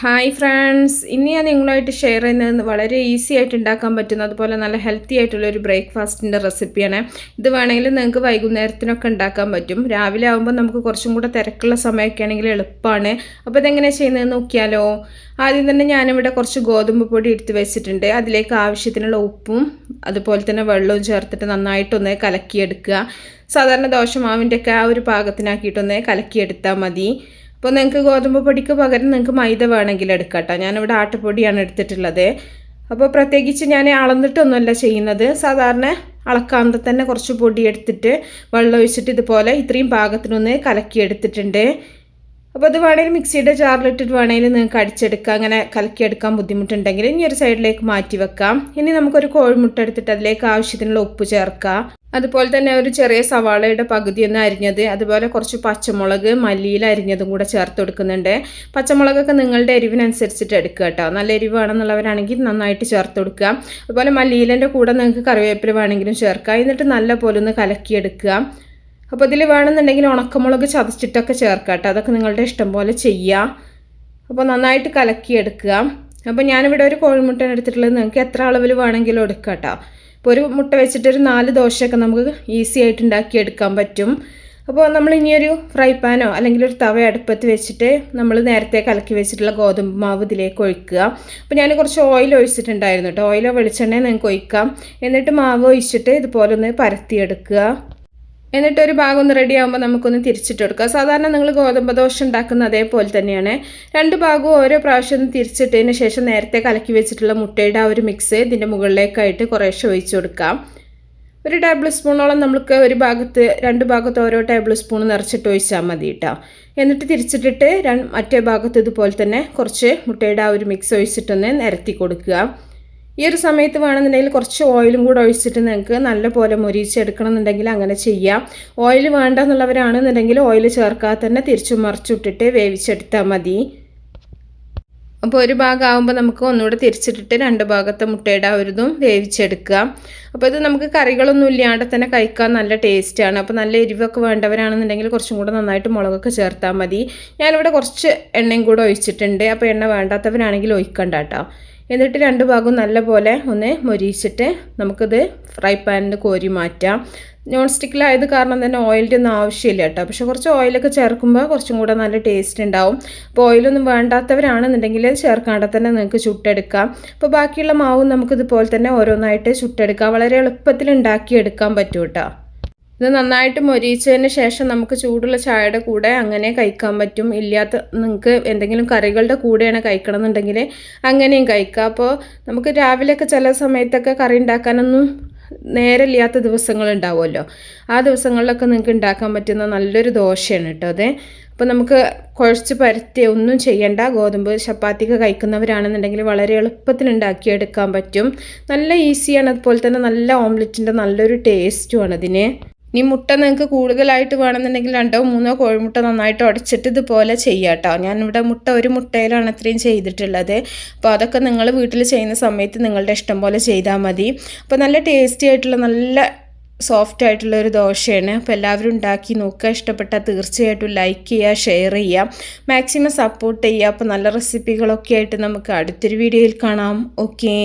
Hi friends ഇന്ന് ഞാൻ നിങ്ങളുമായിട്ട് ഷെയർ ചെയ്യുന്നത് വളരെ ഈസി ആയിട്ട് ഉണ്ടാക്കാൻ പറ്റുന്ന അതുപോലെ നല്ല ഹെൽത്തി ആയിട്ടുള്ള ഒരു ബ്രേക്ക്ഫാസ്റ്റിന്റെ റെസിപ്പിയാണ് ഇത് വേണമെങ്കിൽ നിങ്ങൾക്ക് വൈകുന്നേരത്തിനൊക്കെ ഉണ്ടാക്കാൻ പറ്റും. രാവിലെ ആകുമ്പോൾ നമുക്ക് കുറച്ചും കൂടെ തിരക്കുള്ള സമയമൊക്കെ ആണെങ്കിൽ എളുപ്പമാണ്. അപ്പോൾ ഇതെങ്ങനെ ചെയ്യുന്നതെന്ന് നോക്കിയാലോ. ആദ്യം തന്നെ ഞാനിവിടെ കുറച്ച് ഗോതമ്പ് പൊടി എടുത്ത് വെച്ചിട്ടുണ്ട്. അതിലേക്ക് ആവശ്യത്തിനുള്ള ഉപ്പും അതുപോലെ തന്നെ വെള്ളവും ചേർത്തിട്ട് നന്നായിട്ടൊന്ന് കലക്കിയെടുക്കുക. സാധാരണ ദോശമാവിന്റെയൊക്കെ ആ ഒരു പാകത്തിനാക്കിയിട്ടൊന്ന് കലക്കിയെടുത്താൽ മതി. അപ്പോൾ നിങ്ങൾക്ക് ഗോതമ്പ് പൊടിക്ക് പകരം നിങ്ങൾക്ക് മൈദ വേണമെങ്കിൽ എടുക്കാം കേട്ടോ ഞാനിവിടെ ആട്ടപ്പൊടിയാണ് എടുത്തിട്ടുള്ളത്. അപ്പോൾ പ്രത്യേകിച്ച് ഞാൻ അളന്നിട്ടൊന്നുമല്ല ചെയ്യുന്നത്. സാധാരണ അളക്കാതെ തന്നെ കുറച്ച് പൊടി എടുത്തിട്ട് വെള്ളം ഒഴിച്ചിട്ട് ഇതുപോലെ ഇത്രയും പാകത്തിനൊന്ന് കലക്കി എടുത്തിട്ടുണ്ട് അപ്പോൾ അത് വേണമെങ്കിൽ മിക്സിയുടെ ജാറിലിട്ടിട്ട് വേണമെങ്കിൽ നിങ്ങൾക്ക് അടിച്ചെടുക്കാം. അങ്ങനെ കലക്കിയെടുക്കാൻ ബുദ്ധിമുട്ടുണ്ടെങ്കിൽ ഇനി ഒരു സൈഡിലേക്ക് മാറ്റി വെക്കാം. ഇനി നമുക്കൊരു കോഴിമുട്ട എടുത്തിട്ട് അതിലേക്ക് ആവശ്യത്തിനുള്ള ഉപ്പ് ചേർക്കാം. അതുപോലെ തന്നെ ഒരു ചെറിയ സവാളയുടെ പകുതി ഒന്ന് അരിഞ്ഞത് അതുപോലെ കുറച്ച് പച്ചമുളക് മല്ലിയിൽ അരിഞ്ഞതും കൂടെ ചേർത്ത് കൊടുക്കുന്നുണ്ട്. പച്ചമുളകൊക്കെ നിങ്ങളുടെ എരിവിനനുസരിച്ചിട്ട് എടുക്കുക കേട്ടോ. നല്ല എരിവ് വേണമെന്നുള്ളവരാണെങ്കിൽ നന്നായിട്ട് ചേർത്ത് കൊടുക്കുക. അതുപോലെ മല്ലിയിലന്റെ കൂടെ നിങ്ങൾക്ക് കറിവേപ്പില വേണമെങ്കിലും ചേർക്കുക. എന്നിട്ട് നല്ല പോലെ ഒന്ന് കലക്കിയെടുക്കുക. അപ്പോൾ ഇതിൽ വേണമെന്നുണ്ടെങ്കിൽ ഉണക്കമുളക് ചതച്ചിട്ടൊക്കെ ചേർക്കുക കേട്ടോ. അതൊക്കെ നിങ്ങളുടെ ഇഷ്ടം പോലെ ചെയ്യുക. അപ്പോൾ നന്നായിട്ട് കലക്കിയെടുക്കുക. അപ്പോൾ ഞാനിവിടെ ഒരു കോഴിമുട്ട എടുത്തിട്ടുള്ളത് നിങ്ങൾക്ക് എത്ര അളവിൽ വേണമെങ്കിലും എടുക്കാം കേട്ടോ. ഇപ്പോൾ ഒരു മുട്ട വെച്ചിട്ട് ഒരു നാല് ദോശയൊക്കെ നമുക്ക് ഈസി ആയിട്ട് ഉണ്ടാക്കിയെടുക്കാൻ പറ്റും. അപ്പോൾ നമ്മൾ ഇനിയൊരു ഫ്രൈ പാനോ അല്ലെങ്കിൽ ഒരു തവ അടുപ്പത്ത് വെച്ചിട്ട് നമ്മൾ നേരത്തെ കലക്കി വെച്ചിട്ടുള്ള ഗോതമ്പ് മാവ് ഇതിലേക്ക് ഒഴിക്കുക. അപ്പോൾ ഞാൻ കുറച്ച് ഓയിൽ ഒഴിച്ചിട്ടുണ്ടായിരുന്നു കേട്ടോ ഓയിലോ വെളിച്ചെണ്ണയോ നിങ്ങൾക്ക് ഒഴിക്കാം. എന്നിട്ട് മാവ് ഒഴിച്ചിട്ട് ഇതുപോലെ ഒന്ന് പരത്തിയെടുക്കുക. എന്നിട്ട് ഒരു ഭാഗം ഒന്ന് റെഡി ആകുമ്പോൾ നമുക്കൊന്ന് തിരിച്ചിട്ട് കൊടുക്കുക സാധാരണ നിങ്ങൾ ഗോതമ്പ് ദോശ ഉണ്ടാക്കുന്ന അതേപോലെ തന്നെയാണ്. രണ്ട് ഭാഗവും ഓരോ പ്രാവശ്യം തിരിച്ചിട്ടതിന് ശേഷം നേരത്തെ കലക്കി വെച്ചിട്ടുള്ള മുട്ടയുടെ ആ ഒരു മിക്സ് ഇതിന്റെ മുകളിലേക്കായിട്ട് കുറേശ്ശെ ഒഴിച്ചു കൊടുക്കാം. ഒരു ടേബിൾ സ്പൂണോളം നമുക്ക് ഒരു ഭാഗത്ത് രണ്ട് ഭാഗത്ത് ഓരോ ടേബിൾ സ്പൂൺ നിറച്ചിട്ട് ഒഴിച്ചാൽ മതി കേട്ടോ എന്നിട്ട് തിരിച്ചിട്ടിട്ട് മറ്റേ ഭാഗത്ത് ഇതുപോലെ തന്നെ കുറച്ച് മുട്ടയുടെ ആ ഒരു മിക്സ് ഒഴിച്ചിട്ടൊന്ന് നിരത്തി കൊടുക്കുക. ഈ ഒരു സമയത്ത് വേണമെന്നുണ്ടെങ്കിൽ കുറച്ച് ഓയിലും കൂടെ ഒഴിച്ചിട്ട് നിങ്ങൾക്ക് നല്ലപോലെ മൊരിച്ചെടുക്കണം എന്നുണ്ടെങ്കിൽ അങ്ങനെ ചെയ്യാം. ഓയിൽ വേണ്ട എന്നുള്ളവരാണെന്നുണ്ടെങ്കിൽ ഓയിൽ ചേർക്കാതെ തന്നെ തിരിച്ചു മറിച്ചിട്ടിട്ട് വേവിച്ചെടുത്താൽ മതി. അപ്പോൾ ഒരു ഭാഗമാകുമ്പോൾ നമുക്ക് ഒന്നുകൂടെ തിരിച്ചിട്ടിട്ട് രണ്ട് ഭാഗത്തെ മുട്ടയുടെ ഒരിതും വേവിച്ചെടുക്കുക അപ്പോൾ ഇത് നമുക്ക് കറികളൊന്നും ഇല്ലാണ്ട് തന്നെ കഴിക്കാൻ നല്ല ടേസ്റ്റാണ് അപ്പോൾ നല്ല എരിവൊക്കെ വേണ്ടവരാണെന്നുണ്ടെങ്കിൽ കുറച്ചും കൂടെ നന്നായിട്ട് മുളകൊക്കെ ചേർത്താൽ മതി. ഞാനിവിടെ കുറച്ച് എണ്ണയും കൂടെ ഒഴിച്ചിട്ടുണ്ട്. അപ്പോൾ എണ്ണ വേണ്ടാത്തവരാണെങ്കിൽ ഒഴിക്കണ്ട കേട്ടോ. എന്നിട്ട് രണ്ട് ഭാഗവും നല്ലപോലെ ഒന്ന് മൊരിയിച്ചിട്ട് നമുക്കിത് ഫ്രൈ പാനിൽ കോരി മാറ്റാം. നോൺ സ്റ്റിക്കിലായത് കാരണം തന്നെ ഓയിലിന്റെ ഒന്നും ആവശ്യമില്ല കേട്ടോ. പക്ഷെ കുറച്ച് ഓയിലൊക്കെ ചേർക്കുമ്പോൾ കുറച്ചും കൂടെ നല്ല ടേസ്റ്റ് ഉണ്ടാവും. അപ്പോൾ ഓയിലൊന്നും വേണ്ടാത്തവരാണെന്നുണ്ടെങ്കിൽ ചേർക്കാണ്ട് തന്നെ നിങ്ങൾക്ക് ചുട്ടെടുക്കാം. അപ്പോൾ ബാക്കിയുള്ള മാവും നമുക്കിതുപോലെ തന്നെ ഓരോന്നായിട്ട് ചുട്ടെടുക്കാം. വളരെ എളുപ്പത്തിൽ ഉണ്ടാക്കിയെടുക്കാൻ പറ്റും കേട്ടോ. ഇത് നന്നായിട്ട് മൊരിച്ചതിന് ശേഷം നമുക്ക് ചൂടുള്ള ചായയുടെ കൂടെ അങ്ങനെ കഴിക്കാൻ പറ്റും. ഇല്ലാത്ത നിങ്ങൾക്ക് എന്തെങ്കിലും കറികളുടെ കൂടെയാണ് കഴിക്കണം എന്നുണ്ടെങ്കിൽ അങ്ങനെയും കഴിക്കാം. അപ്പോൾ നമുക്ക് രാവിലെയൊക്കെ ചില സമയത്തൊക്കെ കറി ഉണ്ടാക്കാനൊന്നും നേരമില്ലാത്ത ദിവസങ്ങളുണ്ടാവുമല്ലോ ആ ദിവസങ്ങളിലൊക്കെ നിങ്ങൾക്ക് ഉണ്ടാക്കാൻ പറ്റുന്ന നല്ലൊരു ദോശയാണ് കേട്ടോ അതെ. അപ്പോൾ നമുക്ക് കുഴച്ച് പരത്തി ഒന്നും ചെയ്യണ്ട. ഗോതമ്പ് ചപ്പാത്തിക്ക് കഴിക്കുന്നവരാണെന്നുണ്ടെങ്കിൽ വളരെ എളുപ്പത്തിൽ ഉണ്ടാക്കിയെടുക്കാൻ പറ്റും. നല്ല ഈസിയാണ്. അതുപോലെ തന്നെ നല്ല ഓംലെറ്റിന്റെ നല്ലൊരു ടേസ്റ്റുമാണ് അതിന്. ഇനി മുട്ട നിങ്ങൾക്ക് കൂടുതലായിട്ട് വേണമെന്നുണ്ടെങ്കിൽ രണ്ടോ മൂന്നോ കോഴിമുട്ട നന്നായിട്ട് ഉടച്ചിട്ട് ഇതുപോലെ ചെയ്യാം കേട്ടോ. ഞാനിവിടെ മുട്ട ഒരു മുട്ടയിലാണ് അത്രയും ചെയ്തിട്ടുള്ളത്. അപ്പോൾ അതൊക്കെ നിങ്ങൾ വീട്ടിൽ ചെയ്യുന്ന സമയത്ത് നിങ്ങളുടെ ഇഷ്ടം പോലെ ചെയ്താൽ മതി. അപ്പോൾ നല്ല ടേസ്റ്റി ആയിട്ടുള്ള നല്ല സോഫ്റ്റ് ആയിട്ടുള്ള ഒരു ദോശയാണ്. അപ്പോൾ എല്ലാവരും ഉണ്ടാക്കി നോക്കുക. ഇഷ്ടപ്പെട്ടാൽ തീർച്ചയായിട്ടും ലൈക്ക് ചെയ്യുക ഷെയർ ചെയ്യുക. മാക്സിമം സപ്പോർട്ട് ചെയ്യുക. അപ്പോൾ നല്ല റെസിപ്പികളൊക്കെ ആയിട്ട് നമുക്ക് അടുത്തൊരു വീഡിയോയിൽ കാണാം. ഓക്കേ.